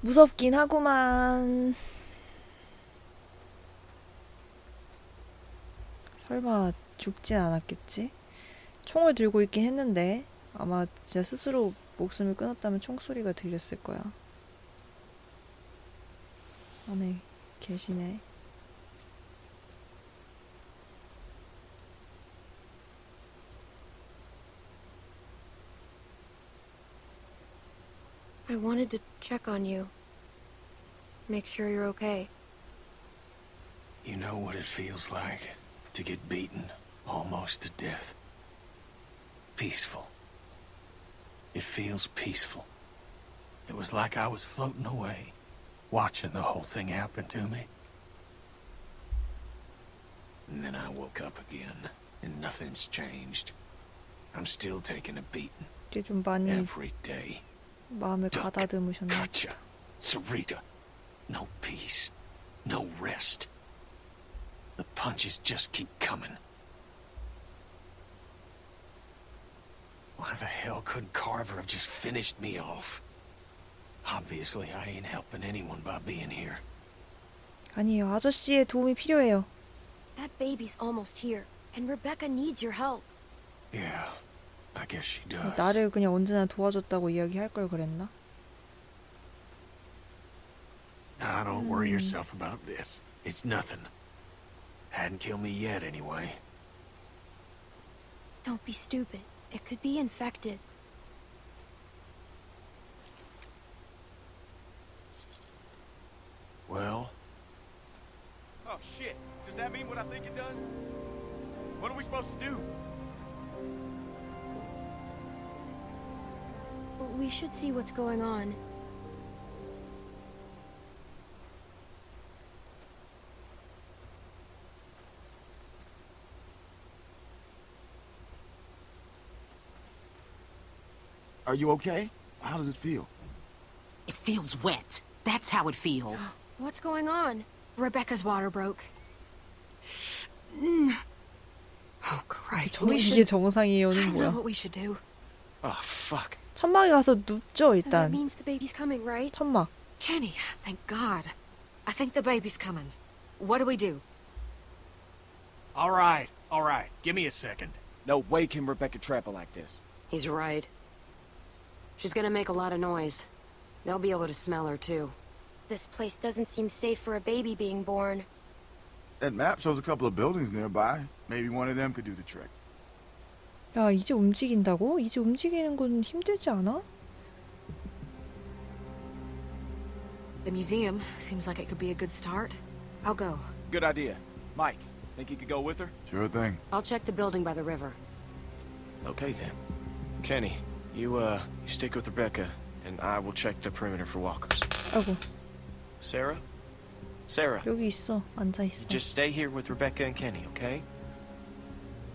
무섭긴 하구만. 설마 죽진 않았겠지? 총을 들고 있긴 했는데 아마 진짜 스스로 목숨을 끊었다면 총소리가 들렸을 거야. 안에 계시네. I wanted to check on you. Make sure you're okay. You know what it feels like to get beaten almost to death. Peaceful. It feels peaceful. It was like I was floating away, watching the whole thing happen to me. And then I woke up again, and nothing's changed. I'm still taking a beating. Every day. 마음을 Duck, 가다듬으셨나 Gotcha. 보다. Sarita. No peace. No rest. The punches just keep coming. Why the hell couldn't Carver have just finished me off? Obviously, I ain't helping anyone by being here. 아니에요. 아저씨의 도움이 필요해요. That baby's almost here, and Rebecca needs your help. Yeah, I guess she does. 나를 그냥 언제나 도와줬다고 이야기할 걸 그랬나? Now, don't worry yourself about this. It's nothing. Hadn't killed me yet, anyway. Don't be stupid. It could be infected. Well, Oh shit! Does that mean what I think it does? What are we supposed to do? We should see what's going on. Are you okay? How does it feel? It feels wet. That's how it feels. What's going on? Rebecca's water broke. Oh, Christ. 정, We 이게 should... I 정상이에요는 don't know 뭐야? what we should do. oh fuck. 천막에 가서 눕죠 And that 일단. means the baby's coming, right? 천막. Kenny, thank God. I think the baby's coming. What do we do? All right, all right. Give me a second. No way can Rebecca trap her like this. He's right. She's gonna make a lot of noise. They'll be able to smell her, too. This place doesn't seem safe for a baby being born. That map shows a couple of buildings nearby. Maybe one of them could do the trick. 야 이제 움직인다고? 이제 움직이는 건 힘들지 않아? The museum seems like it could be a good start. I'll go. Good idea. Mike, think you could go with her? Sure thing. I'll check the building by the river. Okay then. Kenny, you uh, you stick with Rebecca, and I will check the perimeter for walkers. 아이고 Sarah? Sarah, 여기 있어. 앉아 있어. just stay here with Rebecca and Kenny, okay?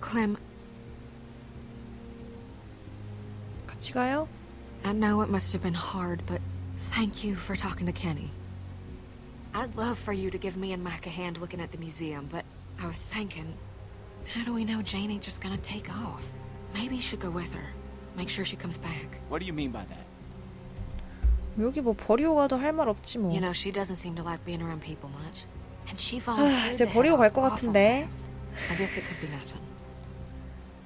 Clem, 같이 가요? I know it must have been hard, but thank you for talking to Kenny. I'd love for you to give me and Mac a hand looking at the museum, but I was thinking, how do we know Jane ain't just gonna take off? Maybe you should go with her. Make sure she comes back. What do you mean by that? 여기 뭐 버리고 가도 할 말 없지 뭐. You know, she doesn't seem to like being around people much. And she 아, volunteered 쟤 to 버리고 head 갈 것 off awful 같은데. fast. I guess it could be nothing.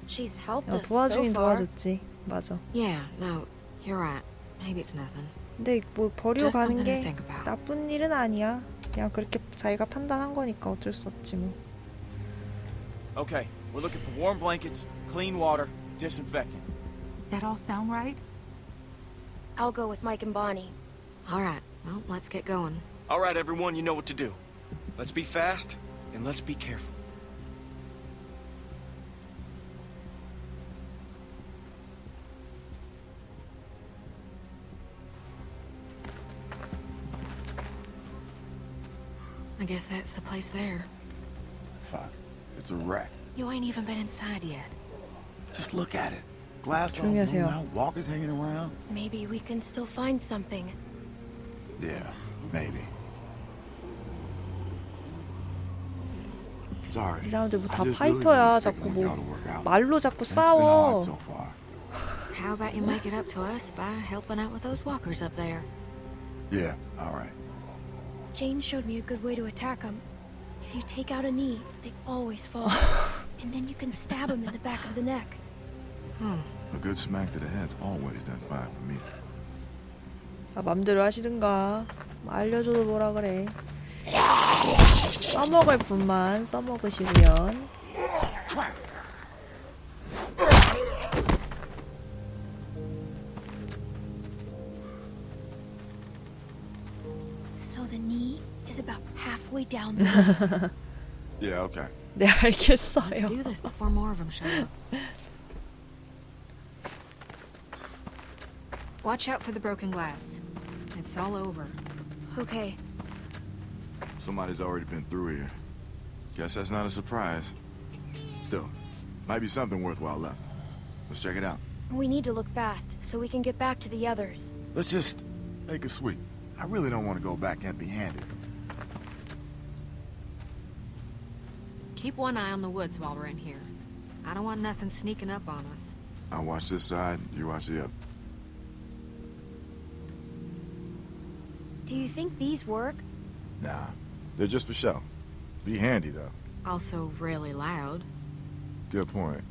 She's helped 야, us so 도와주긴 far. 도와줬지. 맞아. Yeah, no, you're right. Maybe it's nothing. 근데 뭐 버리고 Just 가는 something to 게 think about. 나쁜 일은 아니야. 그냥 그렇게 자기가 판단한 거니까 어쩔 수 없지 뭐. Okay, we're looking for warm blankets, clean water, disinfectant. That all sound right? I'll go with Mike and Bonnie. All right, well, let's get going. All right, everyone, you know what to do. Let's be fast, and let's be careful. guess that's the place there. Fuck. It's a wreck. You ain't even been inside yet. Just look at it. Glass all 조용히 blown 하세요. out, walkers hanging around. Maybe we can still find something. Yeah, maybe. Sorry. 이 사람들 뭐 I 다 just really 파이터야. need a second 자꾸 with 뭐 y'all to work out. 말로 자꾸 It's been hard 싸워. so far. How about you make it up to us by helping out with those walkers up there? Yeah, all right. Jane showed me a good way to attack them. If you take out a knee, they always fall. and then you can stab them in the back of the neck. A good smack to the head's always done fine for me. 아, 맘대로 하시든가. 뭐 알려줘도 뭐라 그래. 써먹을 분만 써먹으시고요. So way down there. yeah, okay. De herkes sağ Let's do this before more of them show up. Watch out for the broken glass. It's all over. Okay. Somebody's already been through here. Guess that's not a surprise. Still, might be something worthwhile left. Let's check it out. We need to look fast, so we can get back to the others. Let's just make a sweep. I really don't want to go back empty-handed. Keep one eye on the woods while we're in here. I don't want nothing sneaking up on us. I'll watch this side, you watch the other. Do you think these work? Nah, they're just for show. Be handy, though. Also really loud. Good point.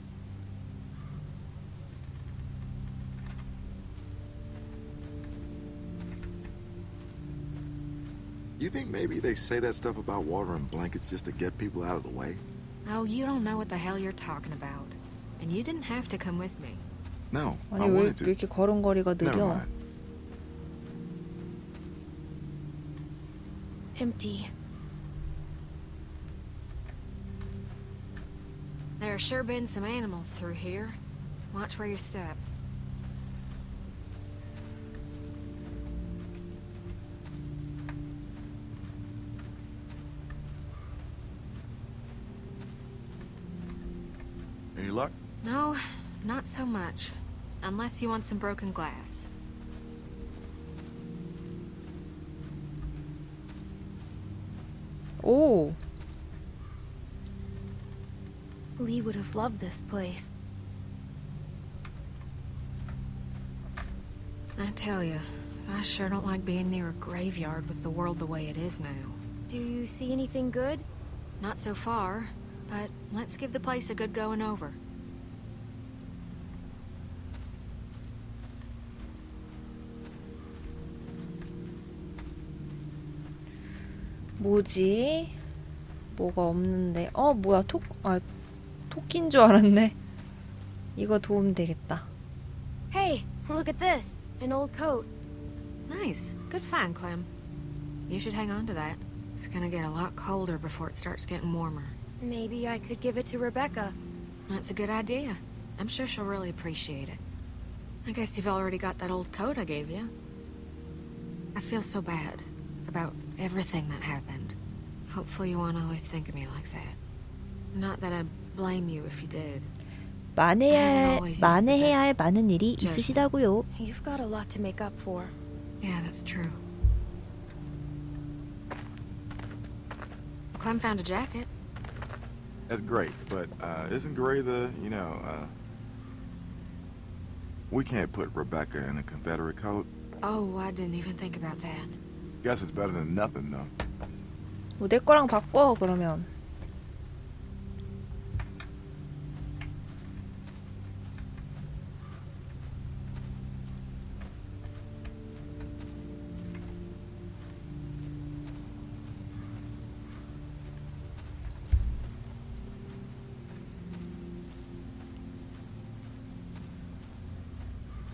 You think maybe they say that stuff about water and blankets just to get people out of the way? Oh, you don't know what the hell you're talking about. And you didn't have to come with me. No, I 아니 왜 wanted to. 이렇게 걸음걸이가 Never 느려? mind. Empty. There sure been some animals through here. Watch where you step. So much. Unless you want some broken glass. Oh. Lee would have loved this place. I tell you, I sure don't like being near a graveyard with the world the way it is now. Do you see anything good? Not so far, but let's give the place a good going over. 뭐지? 뭐가 없는데? 어, 뭐야? 토, 아, 토끼인 줄 알았네. 이거 도움 되겠다. Hey, look at this. An old coat. Nice. Good find, Clem. You should hang on to that. It's gonna get a lot colder before it starts getting warmer. Maybe I could give it to Rebecca. That's a good idea. I'm sure she'll really appreciate it. I guess you've already got that old coat I gave you. I feel so bad about everything that happened. Hopefully you won't always think of me like that. Not that I blame you if you did. 만회해야, 만회해야 할 많은 일이 있으시다고요. You've got a lot to make up for. Yeah, that's true. Clem found a jacket. That's great, but uh, isn't gray the, you know, uh... We can't put Rebecca in a Confederate coat. Oh, I didn't even think about that. Guess it's better than nothing, though. 뭐 내 거랑 바꿔 그러면.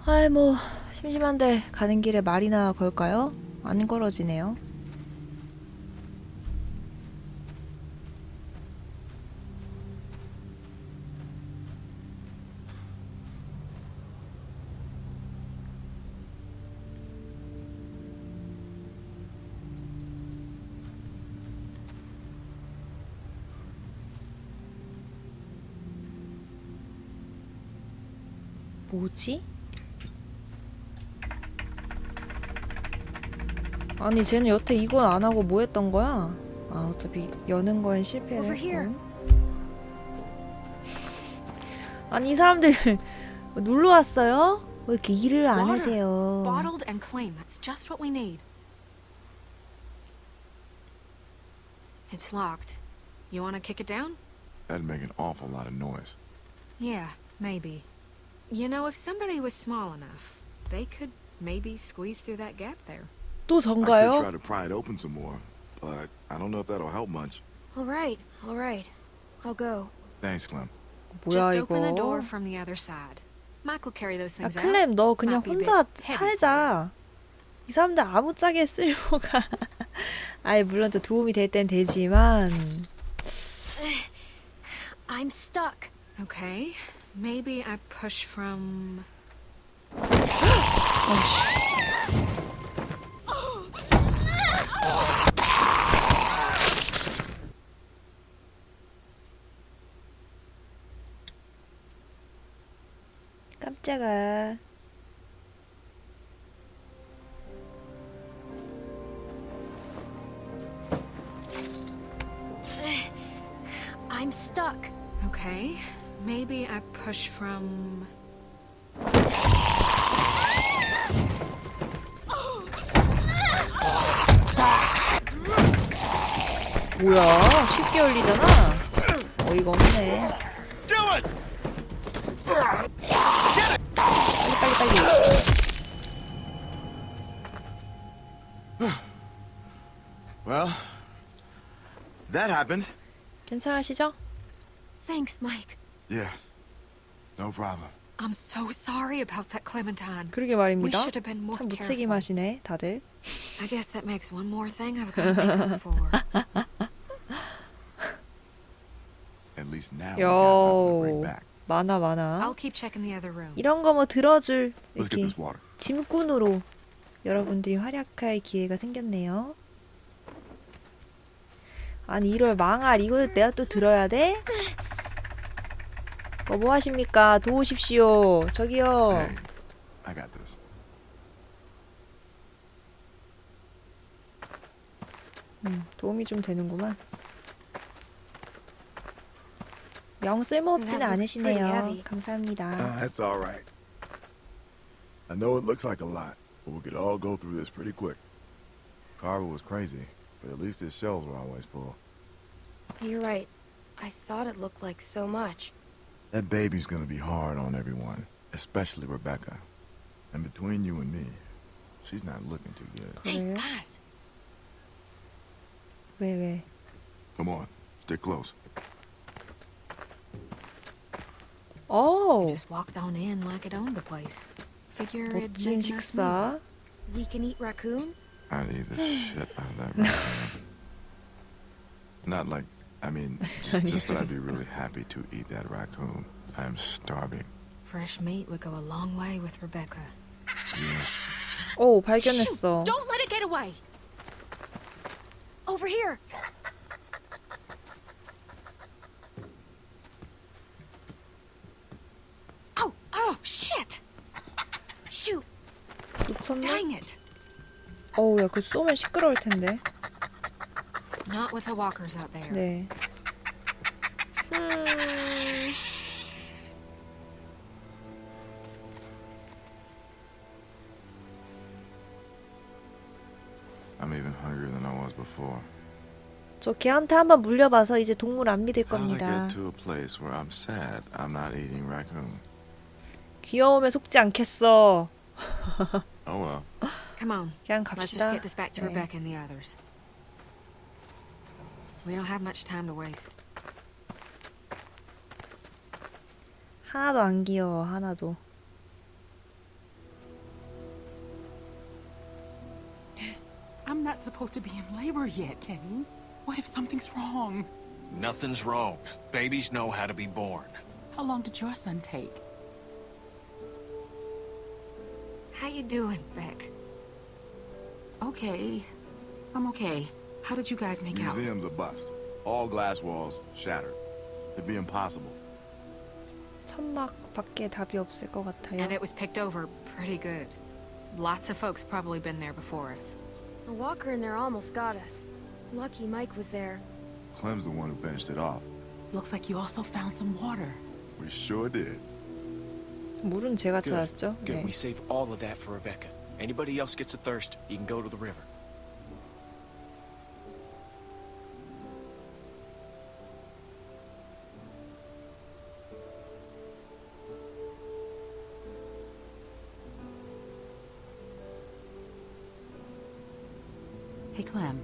아이 뭐 심심한데 가는 길에 말이나 걸까요? 안 걸어지네요. 뭐지? 아니 쟤는 여태 이건 안 하고 뭐 했던 거야? 아 어차피 여는 거엔 실패를 했군 아니 이 사람들 놀러 왔어요? 왜 이렇게 일을 안 하세요? Bottled and claim. That's just what we need. It's locked. You wanna kick it down? That'd make an awful lot of noise. Yeah, maybe. You know, if somebody was small enough, they could maybe squeeze through that gap there. 또 I could 전가요? try to pry it open some more, but I don't know if that'll help much. All right, all right. I'll go. Thanks, Clem. 뭐야 Just open the door 이거? from the other side. Mike will carry those 아 things out. 클램 너 그냥 Might be a bit 혼자 heavy 살자. 이 사람들 아무짝에 쓸모가. 아니 물론 또 도움이 될 땐 되지만 I'm stuck. Okay, maybe I push from. 깜 짝아. I'm stuck. Okay, maybe I push from. 뭐야? 쉽게 열리잖아. 어이가 없네. 빨리 Well, that happened. 괜찮으시죠? Thanks, Mike. Yeah, no problem. I'm so sorry about that Clementine. 그러게 We 말입니다. should have been more 참 careful. 무책임하시네, 다들. I guess that makes one more thing I've got to make up for. At least now we 많아 많아. I'll keep checking the other room. 이런 거 뭐 들어줄 Let's get 이렇게 this water. 짐꾼으로 여러분들이 활약할 기회가 생겼네요. 아니 이럴 망할 이거 내가 또 들어야 돼? 어, 뭐 하십니까? 도우십시오. 저기요. Hey, I got this. 음, 도움이 좀 되는구만. 영 쓸모없지는 That looks pretty 않으시네요. heavy. 감사합니다. Uh, that's all right. I know it looks like a lot, but we could all go through this pretty quick. Carver was crazy, but at least his shelves were always full. You're right. I thought it looked like so much. That baby's gonna be hard on everyone, especially Rebecca. And between you and me, she's not looking too good. Hey, 그래요? guys. 왜 왜? Come on, stick close. 오, Just walked on in like it owned the place. Figure it'd 멋진 make nice meal. 식사. We can eat raccoon? I'd eat the shit out of that raccoon. Not like, I mean, just, just that I'd be really happy to eat that raccoon. I am starving. Fresh meat would go a long way with Rebecca. Yeah. 오, 발견했어. Don't let it get away! Over here! Shit! Shoot! 놓쳤나? Dang it! 어우, 야, 그 쏘면 시끄러울 텐데. Not with the walkers out there. 네. 음... I'm even hungrier than I was before. 저 걔한테 한번 물려봐서 이제 동물 안 믿을 How'd I 겁니다. get to a place where I'm sad I'm not eating raccoon? 귀여움에 속지 않겠어. Oh well. Come on, 그냥 let's just 갑시다. get this back to 네. Rebecca and the others. We don't have much time to waste. 하나도 안 귀여워, 하나도. I'm not supposed to be in labor yet, Kenny. What if something's wrong? Nothing's wrong. Babies know how to be born. How long did your son take? How you doing, Beck? Okay. I'm okay. How did you guys make out? Museum's a bust. All glass walls shattered. It'd be impossible. 천막밖에 답이 없을 것 같아요. And it was picked over pretty good. Lots of folks probably been there before us. A walker in there almost got us. Lucky Mike was there. Clem's the one who finished it off. Looks like you also found some water. We sure did. 물은 제가 찾았죠. Good. 네. We save all of that for Rebecca. Anybody else gets a thirst, you can go to the river. Hey, Clem.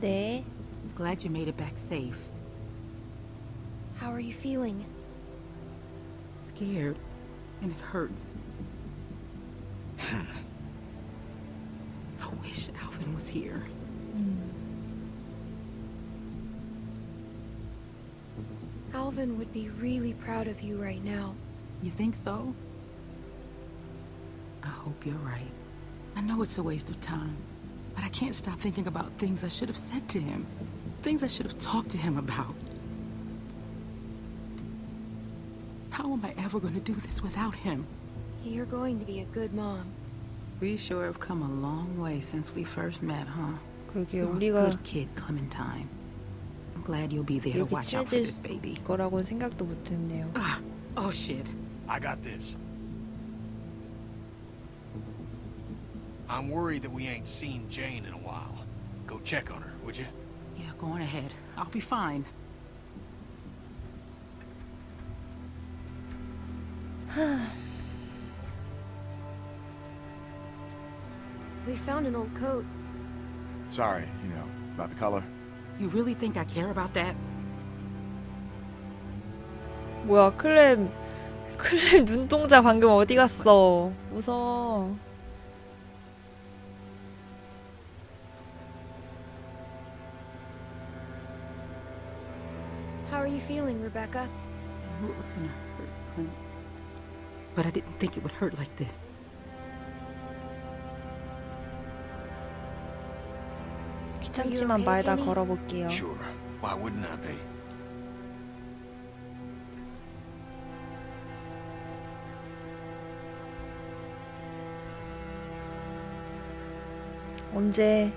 네. Glad you made it back safe. How are you feeling? Scared. And it hurts. I wish Alvin was here. Alvin would be really proud of you right now. You think so? I hope you're right. I know it's a waste of time, but I can't stop thinking about things I should have said to him. Things I should have talked to him about. How am I ever going to do this without him? You're going to be a good mom. We sure have come a long way since we first met, huh? 그러게요. You're a 우리가 good kid, Clementine. I'm glad you'll be there to 이렇게 watch out for 친해질 this baby. 거라고는 생각도 못했네요. Ah, oh shit. I got this. I'm worried that we ain't seen Jane in a while. Go check on her, would you? Yeah, go on ahead. I'll be fine. We found an old coat. Sorry, you know, about the color. You really think I care about that? 뭐야 클램 클램 눈동자 방금 어디 갔어? 무서워. How are you feeling, Rebecca? I knew it was gonna hurt, Clint. But I didn't think it would hurt like this. 귀찮지만 okay, 말다? 걸어볼게요. Sure. Why wouldn't I be? 언제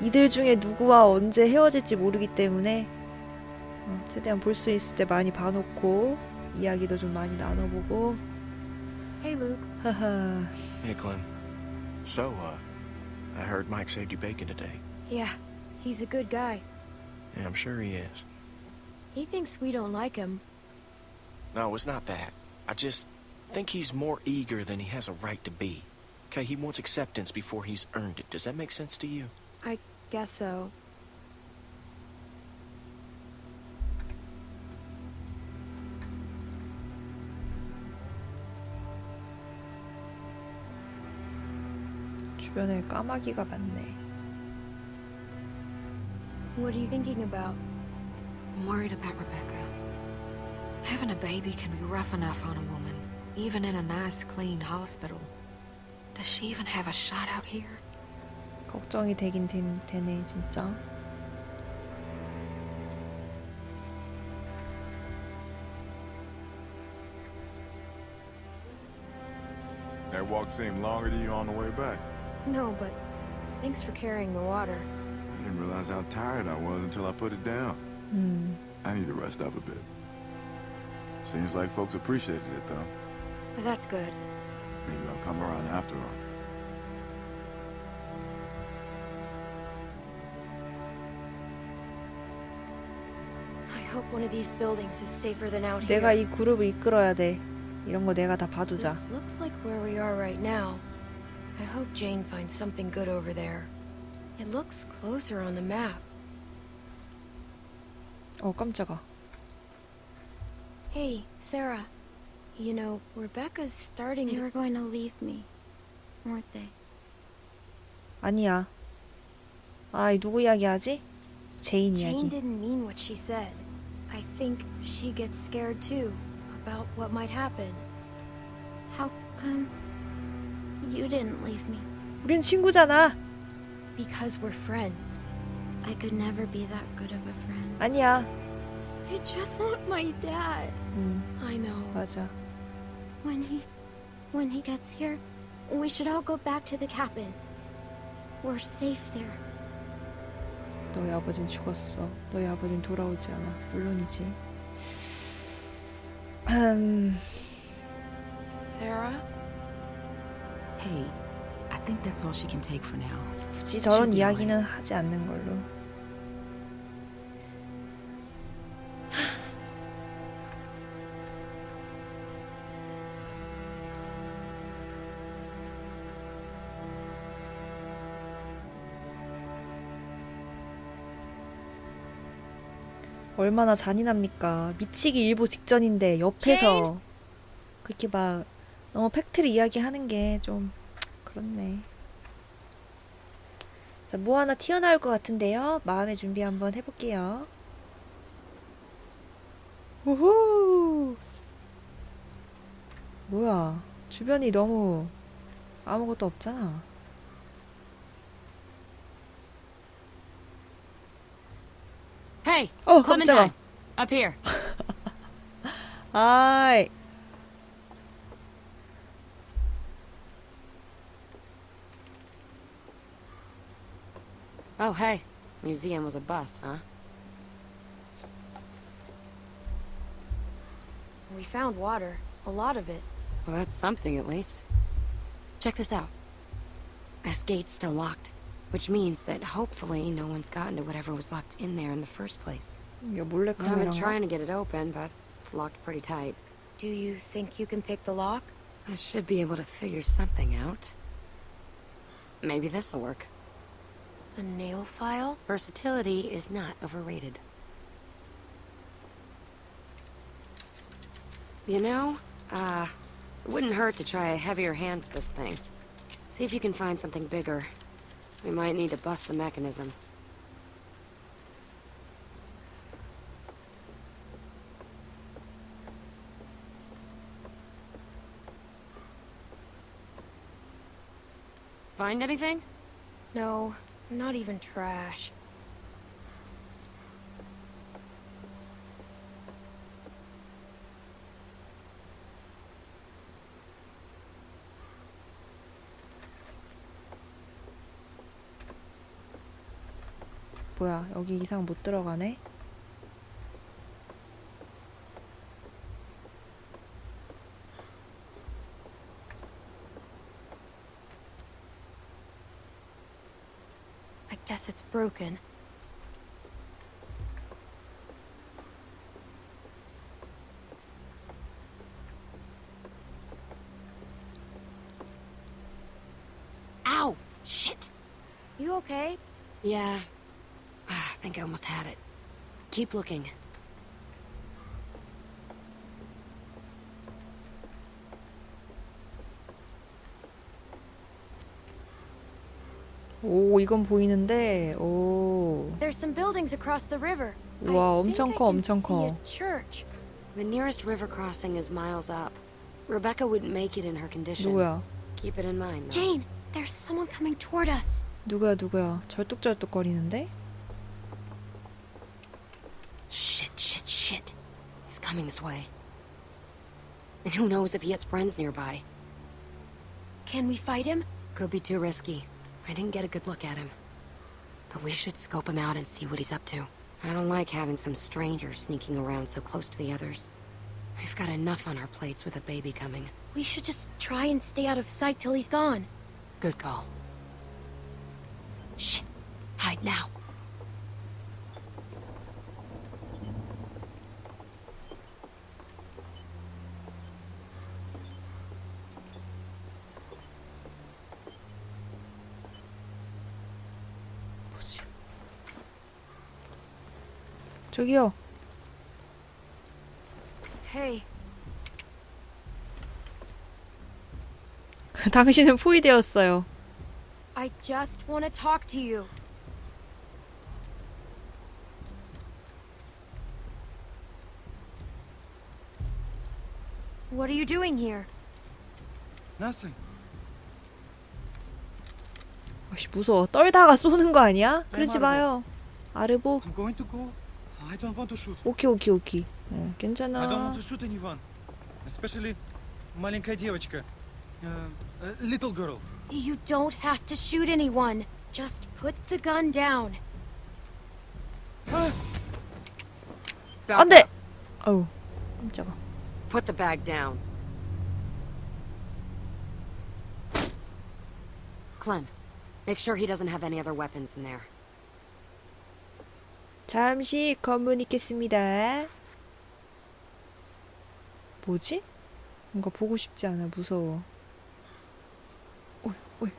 이들 중에 누구와 언제 헤어질지 모르기 때문에 어, 최대한 볼 수 있을 때 많이 봐놓고 이야기도 좀 많이 나눠보고 Hey, Luke. 하하 Hey, Clem. So, uh, I heard Mike saved you bacon today. Yeah, he's a good guy. Yeah, I'm sure he is. He thinks we don't like him. No, it's not that. I just think he's more eager than he has a right to be. Okay, he wants acceptance before he's earned it. Does that make sense to you? I guess so. 주변에 까마귀가 많네. What are you thinking about? I'm worried about Rebecca. Having a baby can be rough enough on a woman, even in a nice, clean hospital. Does she even have a shot out here? 걱정이 되긴 됨, 되네 진짜. That walk seemed longer to you on the way back. No, but thanks for carrying the water. I didn't realize how tired I was until I put it down. 음, I need to rest up a bit. Seems like folks appreciated it, though. But that's good. Maybe I'll come around after all. I hope one of these buildings is safer than out 내가 here. 이 그룹을 이끌어야 돼. 이런 거 내가 다 봐두자. This looks like where we are right now. I hope Jane finds something good over there. It looks closer on the map. 어 깜짝아. Hey, Sarah. You know, Rebecca's starting They to... were going to leave me, weren't they? 아니야. 아, 이 누구 이야기하지? 제인 Jane 이야기. didn't mean what she said. I think she gets scared too about what might happen. How come you didn't leave me? 우린 친구잖아. Because we're friends. I could never be that good of a friend. 아니야. I just want my dad. 음, I know. 맞아. When he when he gets here, we should all go back to the cabin. We're safe there. 너희 아버진 죽었어. 너희 아버진 돌아오지 않아. 물론이지. 음, Sarah? Hey, I think that's all she can take for now. 굳이 저런 이야기는 하지 않는 걸로. 얼마나 잔인합니까? 미치기 일보 직전인데 옆에서 그렇게 막 너무 팩트를 이야기하는 게 좀 그렇네. 자, 뭐 하나 튀어나올 것 같은데요. 마음의 준비 한번 해볼게요. 우후! 뭐야? 주변이 너무 아무것도 없잖아. Hey, 어, 깜짝아. up here. 아이. Oh, hey. Museum was a bust, huh? We found water. A lot of it. Well, that's something, at least. Check this out. This gate's still locked, which means that hopefully no one's gotten to whatever was locked in there in the first place. I've been trying to get it open, but it's locked pretty tight. Do you think you can pick the lock? I should be able to figure something out. Maybe this'll work. The nail file? Versatility is not overrated. You know, uh, it wouldn't hurt to try a heavier hand with this thing. See if you can find something bigger. We might need to bust the mechanism. Find anything? No, not even trash. 뭐야, 여기 이상 못 들어가네? Guess it's broken. Ow! Shit! You okay? Yeah. I think I almost had it. Keep looking. 오, 이건 보이는데, 오. There's some buildings across the river. 우와, I think 엄청 I 커, can 엄청 see 커. a church. The nearest river crossing is miles up. Rebecca wouldn't make it in her condition. 누구야? Keep it in mind, though. Jane, there's someone coming toward us. 누구야, 누구야? 절뚝절뚝거리는데? Shit, shit, shit. He's coming this way. And who knows if he has friends nearby. Can we fight him? Could be too risky. I didn't get a good look at him. But we should scope him out and see what he's up to. I don't like having some stranger sneaking around so close to the others. We've got enough on our plates with a baby coming. We should just try and stay out of sight till he's gone. Good call. Shit. Hide now. 저기요. Hey, 당신은 포위되었어요. I just want to talk to you. What are you doing here? Nothing. 아씨, 무서워. 떨다가 쏘는 거 아니야? 그러지. 마요. 아르보? I'm going to go. I don't want to shoot. 오케이, 오케이, 오케이. 어, I don't 괜찮아. want to shoot anyone. Especially маленькая девочка. Uh, a little girl. You don't have to shoot anyone. Just put the gun down. Back 안 돼! up. 어우, 깜짝아. Put the bag down. Clem, make sure he doesn't have any other weapons in there. 잠시 검문 있겠습니다. 뭐지? 뭔가 보고 싶지 않아. 무서워. 어이, 어이.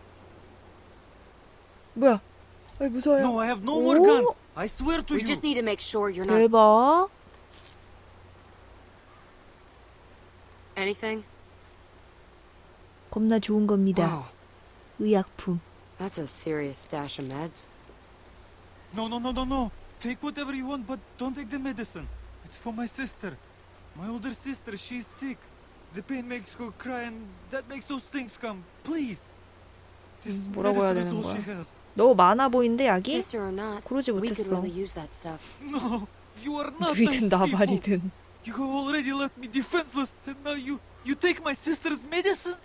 뭐야? 아이 무서워요. No, I have no more 오? guns. I swear to We you. just need to make sure you're not 대박. anything. 겁나 좋은 겁니다. Wow, 의약품. that's a serious stash of meds. No, no, no, no, no. Take whatever you want, but don't take the medicine. It's for my sister. My older sister, she's sick. The pain makes her cry, and that makes those things come. Please. This 음, 뭐라고 해야 medicine is 되는 all she 거야? has. 너무 많아 보이는데 약이? Sister or not, 고르지 we could 못했어. really use that stuff. No, you are not 누이든 nice people. 나발이든. You have already left me defenseless, and now you you take my sister's medicine.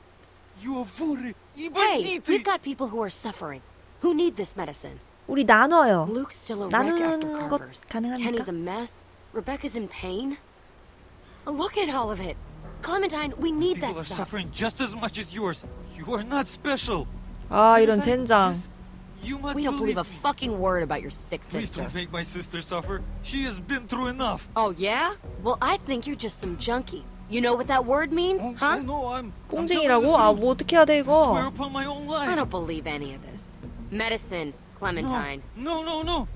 You are furry, Hey, banditi. we've got people who are suffering, who need this medicine. 우리 나눠요. Luke's still a wreck after 나누는 것 Carver's. 가능합니까? Kenny's a mess. Rebecca's in pain. Look at all of it. Clementine, we need People that are stuff. suffering just as much as yours. You are not special. 아 이런 Clementine, 젠장. yes, You must We don't believe a me. fucking word about your sick Please sister. don't make my sister suffer. She has been through enough. Oh, yeah? Well, I think you're just some junkie. You know what that word means, Oh, huh? oh, no, I'm. I'm telling 뽕쟁이라고? the 아 truth. 뭐 어떻게 해야 돼 I swear 이거? upon my own I life. don't believe any of this. Medicine, Clementine. No, no, no, no.